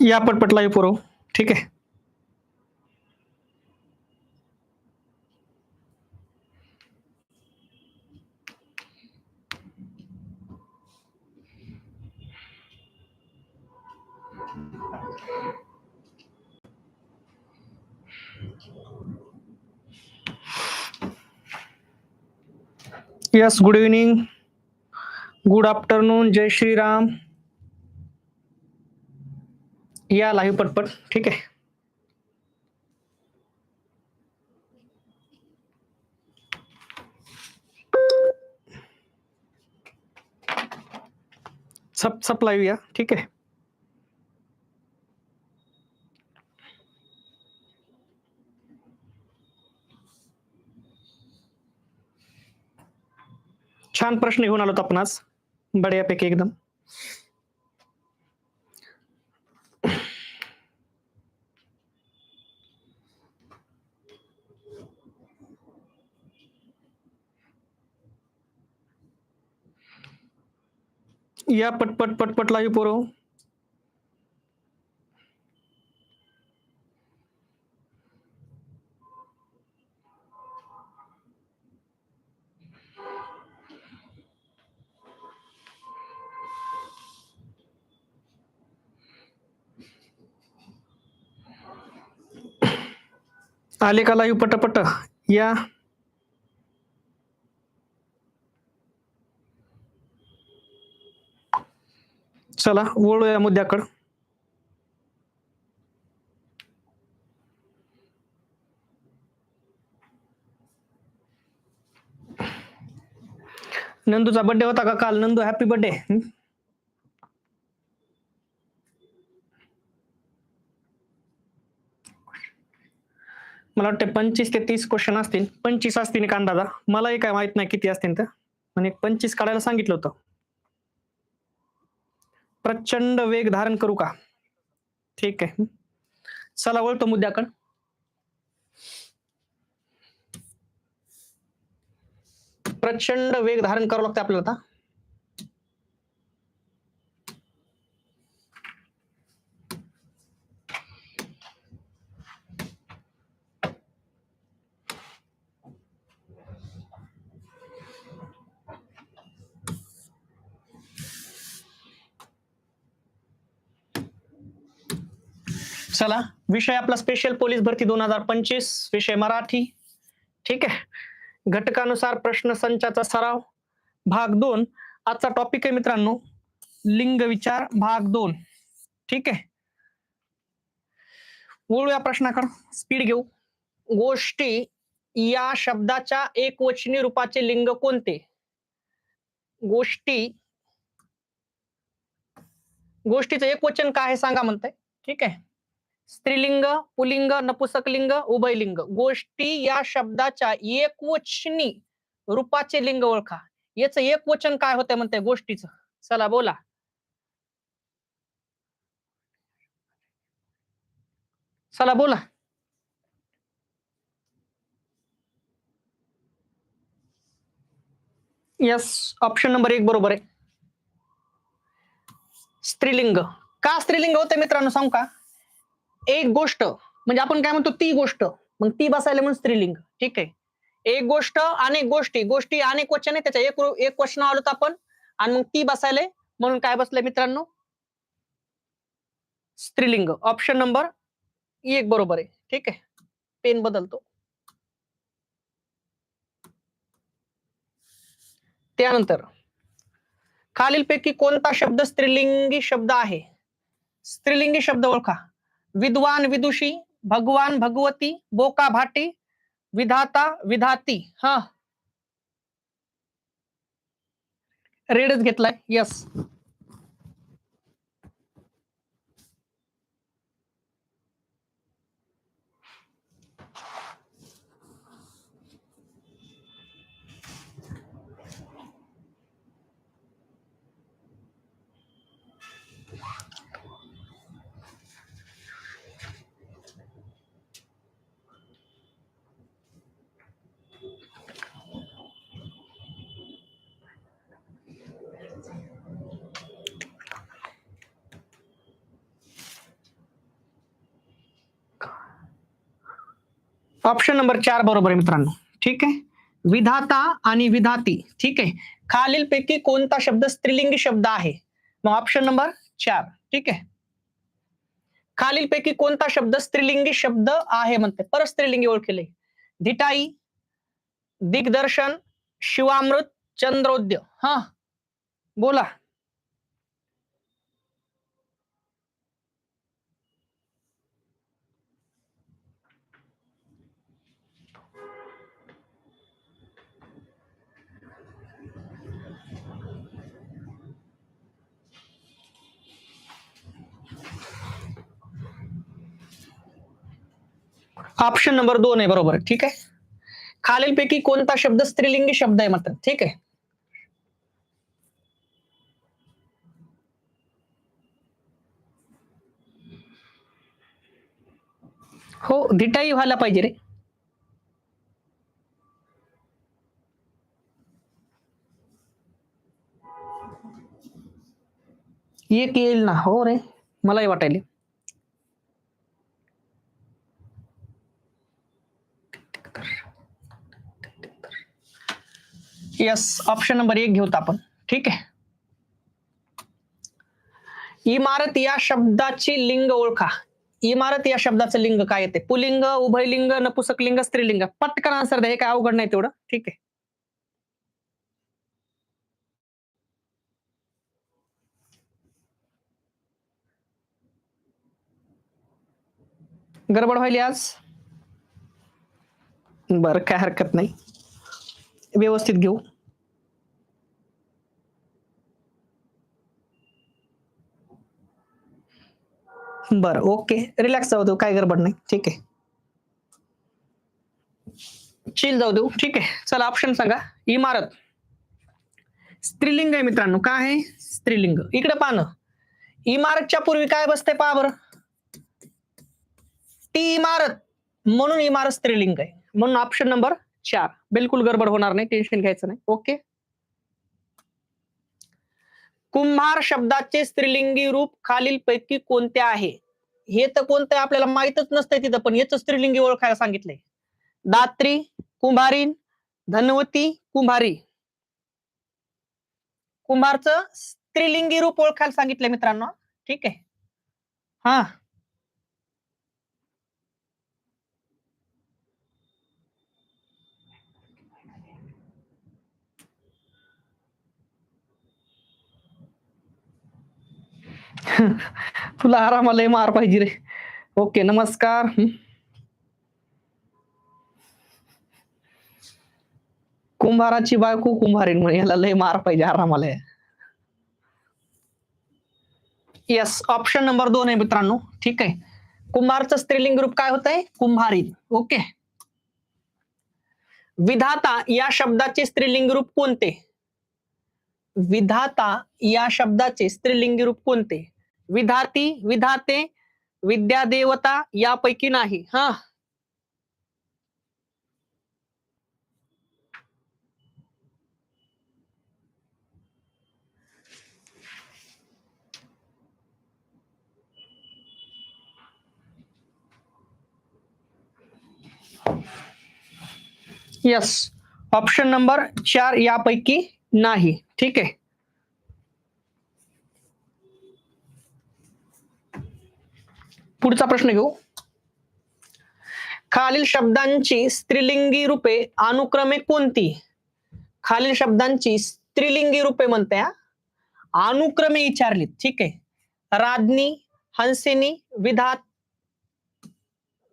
या पटपट लाईव्ह पुरव ठीक आहे yes good evening good afternoon जय श्रीराम या लाईव्ह पटपट ठीक आहे. सप सप लाईव्ह या ठीक आहे. छान प्रश्न घेऊन आलो आपण आज बड्यापैकी एकदम. या पटपट पटपट लाईव्ह पोरो. आले का लाईव्ह पटपट? या. चला वळूया मुद्द्याकडं. नंदूचा बर्थडे होता का काल? नंदू हॅपी बर्थडे मला वाटतं पंचवीस ते तीस क्वेश्चन असतील. पंचवीस असतील एक अंदाजा. मलाही काय माहीत नाही किती असतील तर. म्हणजे एक पंचवीस काढायला सांगितलं होतं. प्रचंड वेग धारण करू का? ठीक आहे. चला वळतो मुद्द्याकडं. प्रचंड वेग धारण करावं लागतं आपल्याला आता. चला विषय आपला स्पेशल पोलीस भरती दोन हजार पंचवीस विषय मराठी. ठीक आहे? घटकानुसार प्रश्न संचाचा सराव भाग दोन. आजचा टॉपिक आहे मित्रांनो लिंग विचार भाग दोन. ठीक आहे? वळूया प्रश्नाकडे. स्पीड घेऊ. गोष्टी या शब्दाच्या एकवचनी रूपाचे लिंग कोणते? गोष्टी गोष्टीचं एकवचन काय आहे सांगा म्हणताय. ठीक आहे? स्त्रीलिंग पुलिंग नपुसकलिंग उभयलिंग. गोष्टी या शब्दाच्या एकवचनी रूपाचे लिंग ओळखा. याचं एक वचन काय होतंय म्हणते गोष्टीचं? चला बोला. चला बोला. यस ऑप्शन नंबर एक बरोबर आहे. स्त्रीलिंग. का स्त्रीलिंग होते मित्रांनो? सांगू का? एक गोष्ट म्हणजे आपण काय म्हणतो ती गोष्ट. मग ती बसायला म्हणून स्त्रीलिंग. ठीक आहे? एक गोष्ट अनेक गोष्टी. गोष्टी अनेक क्वेश्चन आहे त्याच्या एक एक क्वेश्चन आलो आपण. आणि मग ती बसायले. म्हणून काय बसलंय मित्रांनो? स्त्रीलिंग. ऑप्शन नंबर एक बरोबर आहे. ठीक आहे? पेन बदलतो. त्यानंतर खालीलपैकी कोणता शब्द स्त्रीलिंगी शब्द आहे? स्त्रीलिंगी शब्द ओळखा. विद्वान विदुषी भगवान भगवती बोका भाटी विधाता विधाती हा. रेडच घेतलाय? यस ऑप्शन नंबर चार बरोबर आहे मित्रांनो. ठीक आहे? विधाता आणि विधाती. ठीक आहे? खालीलपैकी कोणता शब्द स्त्रीलिंगी शब्द आहे? मग ऑप्शन नंबर चार. ठीक आहे? खालीलपैकी कोणता शब्द स्त्रीलिंगी शब्द आहे म्हणते? परत स्त्रीलिंगी ओळखले. धिटाई दिग्दर्शन शिवामृत चंद्रोद्य. हा. बोला. ऑप्शन नंबर दोन आहे बरोबर, ठीक आहे खालीलपैकी कोणता शब्द स्त्रीलिंगी शब्द आहे म्हणतात ठीक आहे? हो, धिटाई व्हायला पाहिजे रे. एक येईल ना, हो रे, मलाही वाटायले. यस ऑप्शन नंबर एक घेऊत आपण. ठीक आहे? इमारत या शब्दाची लिंग ओळखा. इमारत या शब्दाचं लिंग काय येते? पुलिंग उभयलिंग नपुसक लिंग स्त्रीलिंग. पटकन आन्सर द्या हे काय अवघड नाही तेवढं. ठीक आहे? गडबड व्हायली आज? बरं काय हरकत नाही. व्यवस्थित घेऊ. बरं ओके. रिलॅक्स जाऊ देऊ काय गडबड नाही. ठीक आहे. चिल जाऊ देऊ. ठीक आहे. चला ऑप्शन सांगा. इमारत. स्त्रीलिंग आहे मित्रांनो. काय आहे? स्त्रीलिंग. इकडे पाहणं इमारतच्या पूर्वी काय बसते पहा बरं. ती इमारत. म्हणून इमारत स्त्रीलिंग आहे. म्हणून ऑप्शन नंबर चार. बिलकुल गडबड होणार नाही. टेन्शन घ्यायचं नाही. ओके? कुंभार शब्दाचे स्त्रीलिंगी रूप खालील पैकी कोणते आहे? हे तर कोणतं आपल्याला माहितच नसतंय तिथं पण याच स्त्रीलिंगी ओळखायला सांगितलंय. दात्री कुंभारीन धनवती कुंभारी. कुंभारचं स्त्रीलिंगी रूप ओळखायला सांगितलंय मित्रांनो. ठीक आहे. हा. तुला आरामाला मार पाहिजे रे. ओके नमस्कार. कुंभाराची बायको कुंभारीन म्हणे याला लय मार पाहिजे आरामाला. येस ऑप्शन नंबर दोन आहे मित्रांनो. ठीक आहे. कुंभारचं स्त्रीलिंग ग्रुप काय होत आहे कुंभारीन ओके. विधाता या शब्दाचे स्त्रीलिंग रूप कोणते? विधाता या शब्दाचे स्त्रीलिंगी रूप कोणते? विधाती विधाते विद्या देवता यापैकी नाही. हा. यस ऑप्शन नंबर चार यापैकी नाही. ठीक आहे. पुढचा प्रश्न घेऊ. खालील शब्दांची स्त्रीलिंगी रूपे अनुक्रमे कोणती? खालील शब्दांची स्त्रीलिंगी रूपे म्हणते हा. अनुक्रमे विचारलीत ठीक आहे. राज्ञी हंसिनी विधात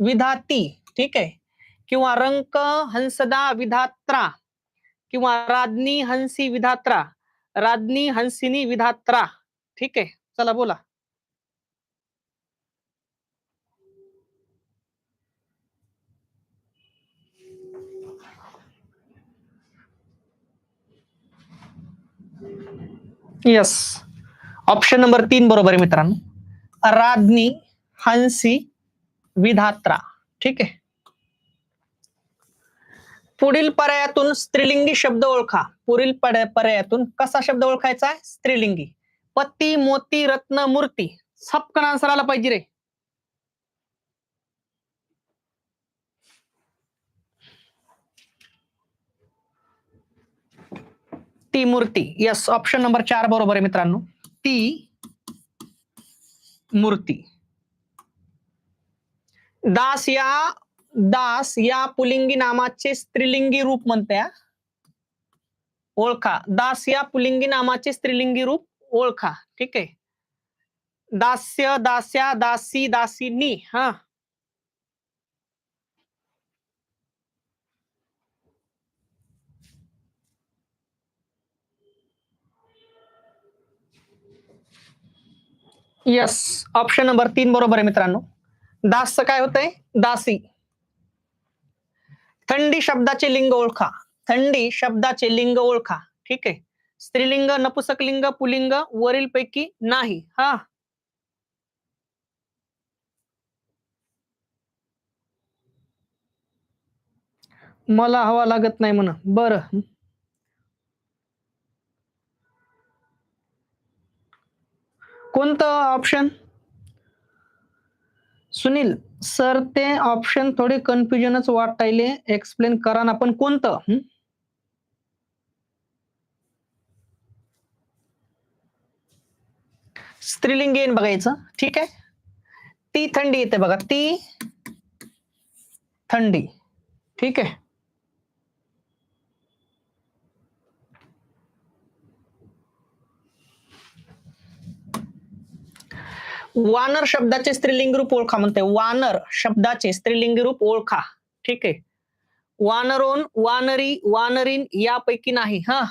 विधाती ठीक आहे. किंवा रंक हंसदा विधात्रा किंवा राज्ञी हंसी विधात्रा राज्ञी हंसिनी विधात्रा ठीक आहे. चला बोला. यस ऑप्शन नंबर तीन बरोबर आहे मित्रांनो. राज्ञी हंसी विधात्रा. ठीक आहे. पुढील पर्यायातून स्त्रीलिंगी शब्द ओळखा. पुढील पर्यायातून कसा शब्द ओळखायचा आहे? स्त्रीलिंगी. पती मोती रत्न मूर्ती. सपकन आन्सर आला पाहिजे रे. ती मूर्ती. यस ऑप्शन नंबर चार बरोबर आहे मित्रांनो. ती मूर्ती. दास या दास या पुलिंगी नामाचे स्त्रीलिंगी रूप म्हणते हा. ओळखा. दास या पुलिंगी नामाचे स्त्रीलिंगी रूप ओळखा. ठीक आहे. दास्य, दास्या, दासी, दासीनी, हा. यस ऑप्शन नंबर तीन बरोबर आहे मित्रांनो. दासचं काय होतंय? दासी. थंडी शब्दाचे लिंग ओळखा. थंडी शब्दाचे लिंग ओळखा. ठीक आहे? स्त्रीलिंग नपुसकलिंग पुलिंग वरील पैकी नाही. हा. मला हवा लागत नाही म्हण. बरं. कोणतं ऑप्शन सुनील सर ते ऑप्शन थोडे कन्फ्युजनच वाटायले एक्सप्लेन करा ना पण कोणतं? स्त्रीलिंग येईन बघायचं ठीक आहे? ती थंडी येते बघा. ती थंडी. ठीक आहे? वानर शब्दाचे स्त्रीलिंग रूप ओळखा म्हणते वानर शब्दाचे स्त्रीलिंग रूप ओळखा. ठीक आहे. वानरोन वानरी वानरीन यापैकी नाही हा.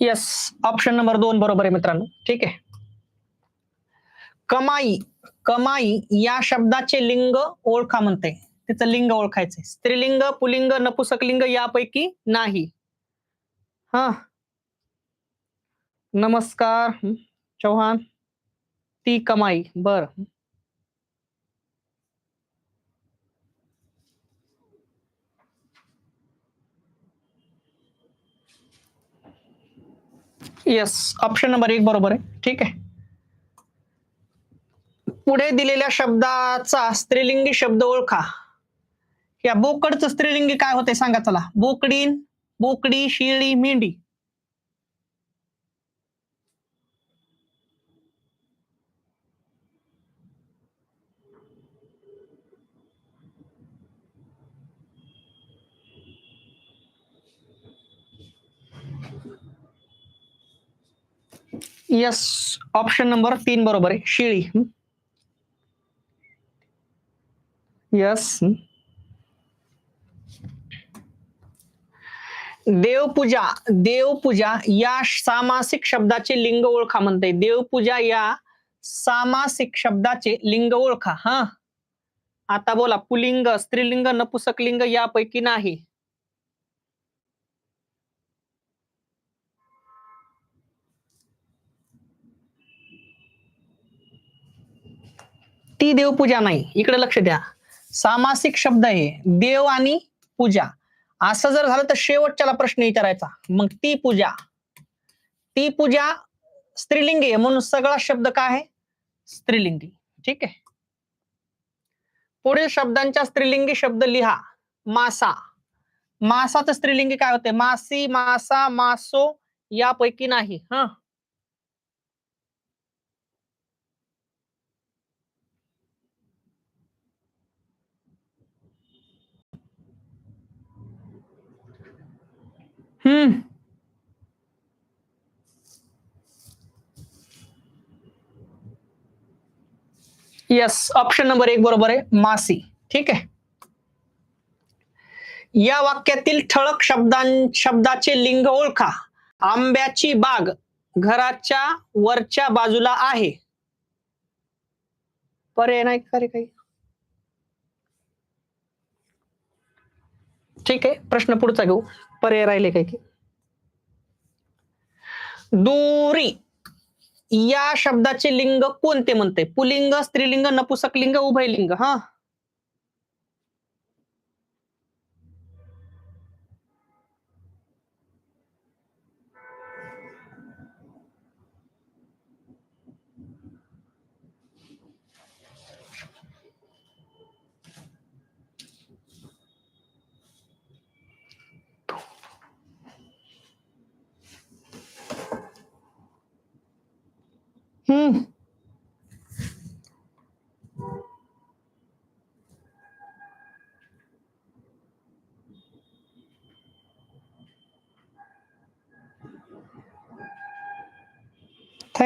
येस ऑप्शन नंबर दोन बरोबर आहे मित्रांनो. ठीक आहे. कमाई कमाई या शब्दाचे लिंग ओळखा म्हणते. तिचं लिंग ओळखायचंय. स्त्रीलिंग पुलिंग नपुसकलिंग यापैकी नाही. हा. नमस्कार चौहान. ती कमाई बर. येस ऑप्शन नंबर एक बरोबर आहे. ठीक आहे. पुढे दिलेल्या शब्दाचा स्त्रीलिंगी शब्द ओळखा. या बोकडचं स्त्रीलिंगी काय होते सांगा चला. बोकडीन बोकडी शिळी मेंढी. यस ऑप्शन नंबर तीन बरोबर आहे. शिळी. यस देवपूजा देवपूजा या सामासिक शब्दाचे लिंग ओळखा म्हणते देवपूजा या सामासिक शब्दाचे लिंग ओळखा. हा? आता बोला पुलिंग स्त्रीलिंग नपुसकलिंग यापैकी नाही. ती देवपूजा नाही. इकडे लक्ष द्या. सामासिक शब्द आहे देव आणि पूजा. असं जर झालं तर शेवटच्याला प्रश्न विचारायचा. मग ती पूजा. ती पूजा स्त्रीलिंगी आहे म्हणून सगळा शब्द काय आहे? स्त्रीलिंगी. ठीक आहे. पुढील शब्दांच्या स्त्रीलिंगी शब्द लिहा. मासा. मासाचं स्त्रीलिंगी काय होते? मासी मासा मासो यापैकी नाही. हा. हम्म. यस ऑप्शन नंबर एक बरोबर आहे मासी. ठीक आहे? या वाक्यातील ठळक शब्दां शब्दाचे लिंग ओळखा. आंब्याची बाग घराच्या वरच्या बाजूला आहे. पर्याय नाही का काही? ठीक आहे प्रश्न पुढचा घेऊ. पर्याय राहिले काय की? दोरी. या शब्दाचे लिंग कोणते म्हणते? पुलिंग स्त्रीलिंग नपुसकलिंग उभयलिंग. हा.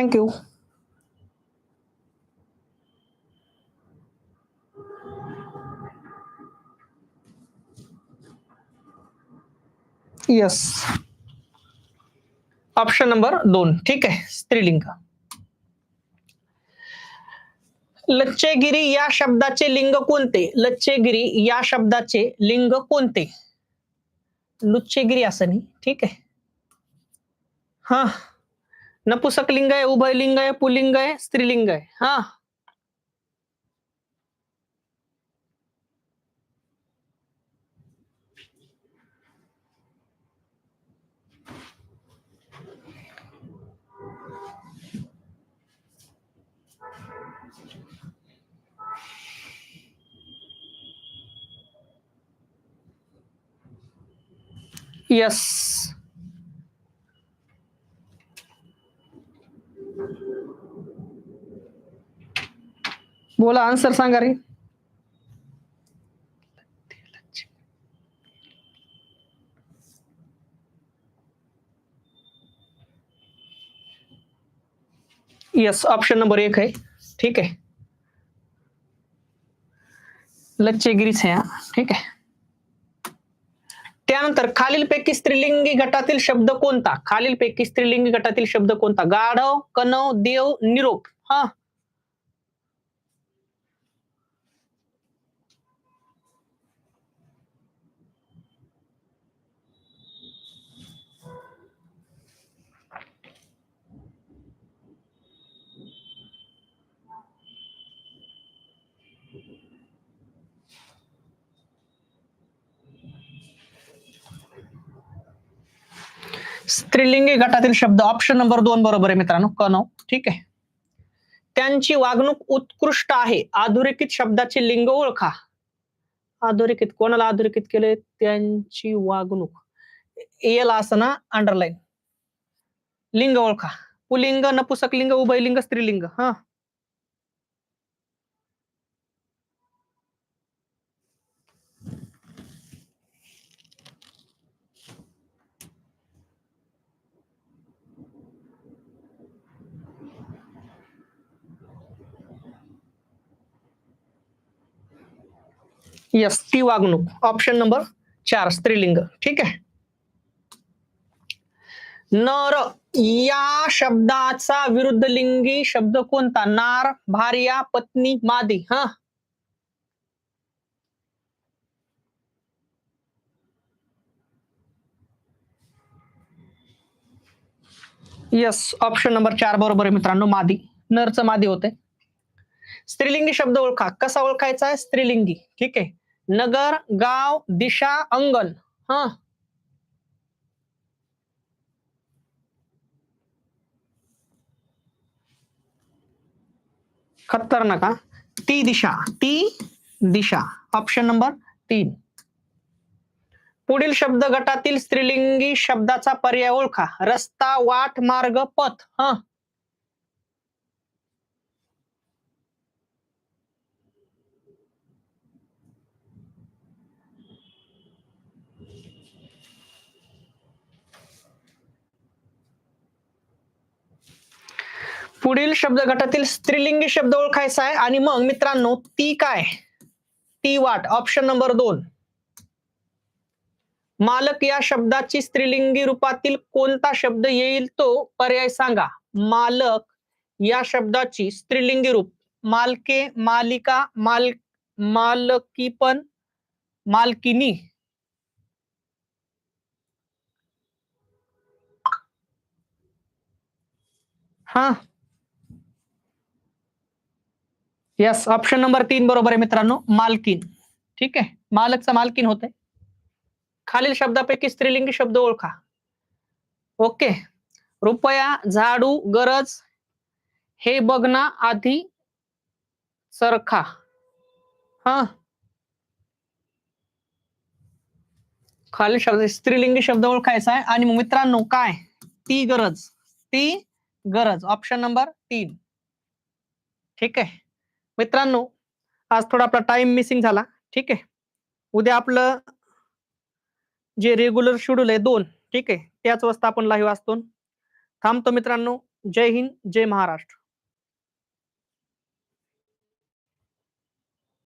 थँक्यू यस ऑप्शन नंबर दोन. ठीक आहे. स्त्रीलिंग. लच्चेगिरी या शब्दाचे लिंग कोणते? लच्चेगिरी या शब्दाचे लिंग कोणते? लुच्चेगिरी असं नाही. ठीक आहे. हा. नपुसक लिंग आहे उभयलिंग आहे पुलिंग आहे स्त्रीलिंग आहे हा। यस। बोला आन्सर सांगा रे. यस ऑप्शन नंबर एक है. ठीक आहे लच्चेगिरीच आहे हा. ठीक आहे त्यानंतर खालीलपैकी स्त्रीलिंगी गटातील शब्द कोणता? खालीलपैकी स्त्रीलिंगी गटातील शब्द कोणता? गाढव कनव देव निरोप. हा स्त्रीलिंगी गटातील शब्द ऑप्शन नंबर दोन बरोबर आहे मित्रांनो. कनव ठीक आहे. त्यांची वागणूक उत्कृष्ट आहे. अधोरेखित शब्दाची लिंग ओळखा. अधोरेखित कोणाला अधोरेखित केले त्यांची वागणूक. येला असं ना अंडरलाईन लिंग ओळखा. पुलिंग नपुसक लिंग उभयलिंग स्त्रीलिंग. हा. यस ती वागणूक. ऑप्शन नंबर चार स्त्रीलिंग. ठीक आहे? नर या शब्दाचा विरुद्ध लिंगी शब्द कोणता? नार भार्या पत्नी मादी. हा. यस ऑप्शन नंबर चार बरोबर आहे मित्रांनो मादी. नरचं मादी होते. स्त्रीलिंगी शब्द ओळखा. कसा ओळखायचा आहे? स्त्रीलिंगी. ठीक आहे? नगर गाव दिशा अंगण. हा. खतरनाक ती दिशा ती दिशा. ऑप्शन नंबर तीन. पुढील शब्द गटातील स्त्रीलिंगी शब्दाचा पर्याय ओळखा. रस्ता वाट मार्ग पथ. हा. पुढील शब्द गटातील स्त्रीलिंगी शब्द ओळखायचा आहे. आणि मग मित्रांनो ती काय? ती वाट. ऑप्शन नंबर दोन. मालक या शब्दाची स्त्रीलिंगी रूपातील कोणता शब्द येईल तो पर्याय सांगा. मालक या शब्दाची स्त्रीलिंगी रूप. मालके मालिका माल मालकीपण मालकिनी. हा. यस ऑप्शन नंबर तीन बरोबर आहे मित्रांनो मालकीन. ठीक आहे? मालकचा मालकीन होते खालील शब्दापैकी स्त्रीलिंगी शब्द ओळखा. ओके. रुपया झाडू गरज हे बघना आधी सरखा हा. खालील शब्द स्त्रीलिंगी शब्द ओळखायचा आहे. आणि मित्रांनो काय? ती गरज. ती गरज. ऑप्शन नंबर तीन. ठीक आहे? मित्रांनो आज थोडा आपला टाइम मिसिंग झाला. ठीक आहे? उद्या आपलं जे रेग्युलर शेड्यूल आहे दोन ठीक आहे? त्याच वाजता आपण लाईव्ह असतो. थांबतो मित्रांनो. जय हिंद जय महाराष्ट्र.